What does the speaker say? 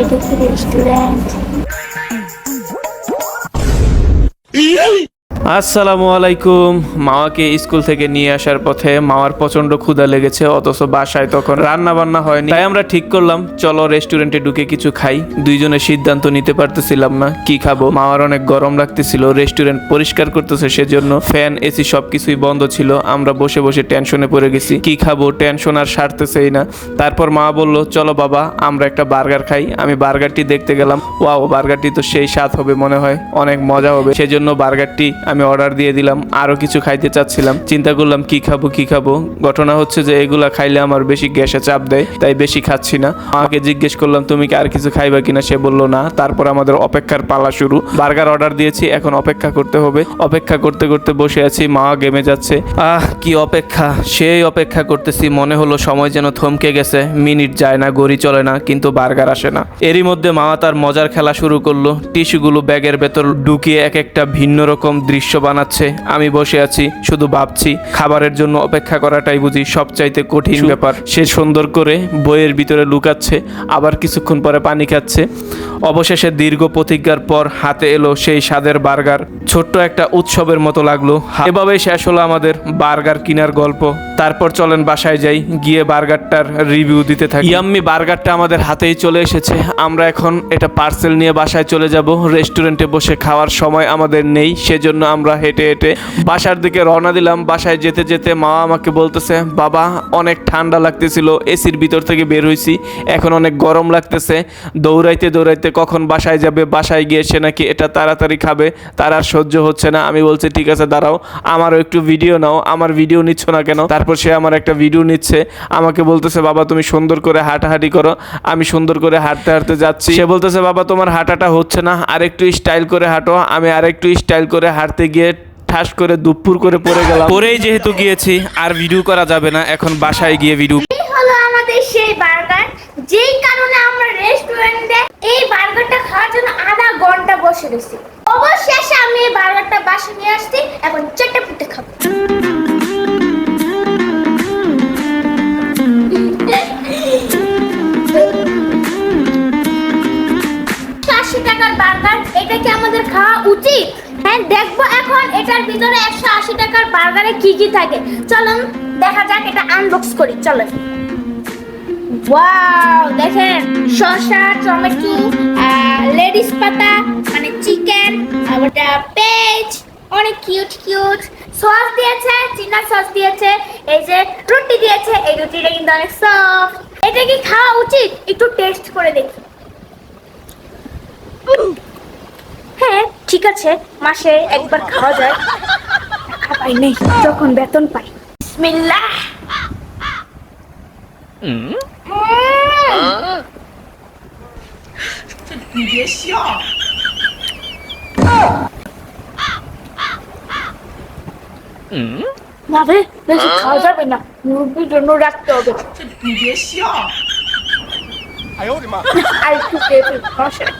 এটা কি আসসালামু আলাইকুম। মামাকে স্কুল থেকে নিয়ে আসার পথে মামার প্রচণ্ড ক্ষুধা লেগেছে, অথচ বাসায় তখন রান্না বান্না হয়নি। তাই আমরা ঠিক করলাম, চলো রেস্টুরেন্টে ঢুকে কিছু খাই। দুইজনে সিদ্ধান্ত নিতে পারতেছিলাম না, কি খাব? মামার অনেক গরম লাগতেছিল, রেস্টুরেন্ট পরিষ্কার করতেছে সেজন্য ফ্যান, এসি সবকিছুই বন্ধ ছিল। আমরা বসে বসে টেনশনে পড়ে গেছি, কি খাব? টেনশন আর সারতেছেই না। তারপর মা বলল, চলো বাবা, আমরা একটা বার্গার খাই। আমি বার্গারটি দেখতে গেলাম। ওয়াও, বার্গারটি তো সেই স্বাদ হবে মনে হয়, অনেক মজা হবে। সেজন্য বার্গারটি আমি অর্ডার দিয়ে দিলাম, আরও কিছু খাইতে চাচ্ছিলাম। চিন্তা করলাম, কি খাব কি খাব? ঘটনা হচ্ছে যে এগুলা খাইলে আমার বেশি গ্যাসে চাপ দেয়, তাই বেশি খাচ্ছি না। আমাকে জিজ্ঞেস করলাম, তুমি কি আর কিছু খাইবা কিনা? সে বলল, না। তারপর আমাদের অপেক্ষার পালা শুরু। বার্গার অর্ডার দিয়েছি, এখন অপেক্ষা করতে হবে। অপেক্ষা করতে করতে বসে আছি, মা গেমে যাচ্ছে। আহ, কি অপেক্ষা? সেই অপেক্ষা করতেছি, মনে হলো সময় যেন থমকে গেছে। মিনিট যায় না গড়ি চলে না, কিন্তু বার্গার আসে না। এরই মধ্যে মামা তার মজার খেলা শুরু করল। টিস্যুগুলো ব্যাগের ভেতর ঢুকিয়ে এক একটা ভিন্ন রকম দৃশ্য বানাচ্ছে। আমি বসে আছি শুধু ভাবছি খাবারের জন্য অপেক্ষা করাটাই বুঝি সবচাইতে কঠিন ব্যাপার। সে সুন্দর করে বইয়ের ভিতরে লুকাচ্ছে আবার কিছুক্ষণ পরে পানি খাচ্ছে। অবশেষে দীর্ঘ প্রতিজ্ঞার পর হাতে এলো সেই স্বাদের বার্গার। ছোট্ট একটা উৎসবের মতো লাগল। এভাবেই শেষ হলো আমাদের বার্গার কেনার গল্প। তারপর চলেন বাসায় যাই, গিয়ে বার্গারটার রিভিউ দিতে থাকি। ইয়াম্মি, বার্গারটা আমাদের হাতেই চলে এসেছে। আমরা এখন এটা পার্সেল নিয়ে বাসায় চলে যাব। রেস্টুরেন্টে বসে খাওয়ার সময় আমাদের নেই, সেজন্য আমরা হেঁটে হেঁটে বাসার দিকে রওনা দিলাম। বাসায় যেতে যেতে মা আমাকে বলতেছে, বাবা, অনেক ঠান্ডা লাগতেছিল, এসির ভিতর থেকে বের হইছি, এখন অনেক গরম লাগতেছে। দৌড়াইতে দৌড়াইতে কখন বাসায় যাবে, বাসায় গিয়ে সে নাকি এটা তাড়াতাড়ি খাবে, তার আর সহ্য হচ্ছে না। আমি বলছি, ঠিক আছে, দাঁড়াও, আমারও একটু ভিডিও নাও, আমার ভিডিও নিচ্ছ না কেন? তারপর সে আমার একটা ভিডিও নিচ্ছে, আমাকে বলতেছে, বাবা, তুমি সুন্দর করে হাঁটাহাঁটি করো। আমি সুন্দর করে হাঁটতে হাঁটতে যাচ্ছি। সে বলতেছে, বাবা, তোমার হাঁটাটা হচ্ছে না, আরেকটু স্টাইল করে হাঁটো। আমি আরেকটু স্টাইল করে হাঁটতে গিয়ে ঠাস করে দুপুর করে পড়ে গেলাম। পরেই যেহেতু গিয়েছি, আর ভিডিও করা যাবে না, এখন বাসায় গিয়ে ভিডিও হলো আমাদের সেই বার্গার। যেই কারণে আমরা রেস্টুরেন্টে এই বার্গারটা খাওয়ার জন্য আধা ঘণ্টা অবশেষে আমি এই বার্গারটা বাসা নিয়ে আসছি, এখন চেটে পুটে খাব। আশি হ্যাঁ দেখা যাক এটা আনবক্স করি, চলেন। ওয়াও দেখেন, শসা, টমেটো লেডিস পাতা চিকেন তারপরটা পেজ অনেক কিউট কিউট সস দিয়েছে চিনা সস দিয়েছে এই যে রুটি দিয়েছে এই রুটিটা কিন্তু অনেক সফট এটা কি খাওয়া উচিত? একটু টেস্ট করে দেখি। হ্যাঁ ঠিক আছে মাসে একবার খাওয়া যায়। টাকা পাই নেই যখন বেতন পাই। বিসমিল্লাহ। হুম? 别笑。না রে বেশি খাওয়া যাবে না মুরগির জন্য রাখতে হবে 这你别笑。 আর একটু খেয়ে ফেলি, সমস্যা নেই।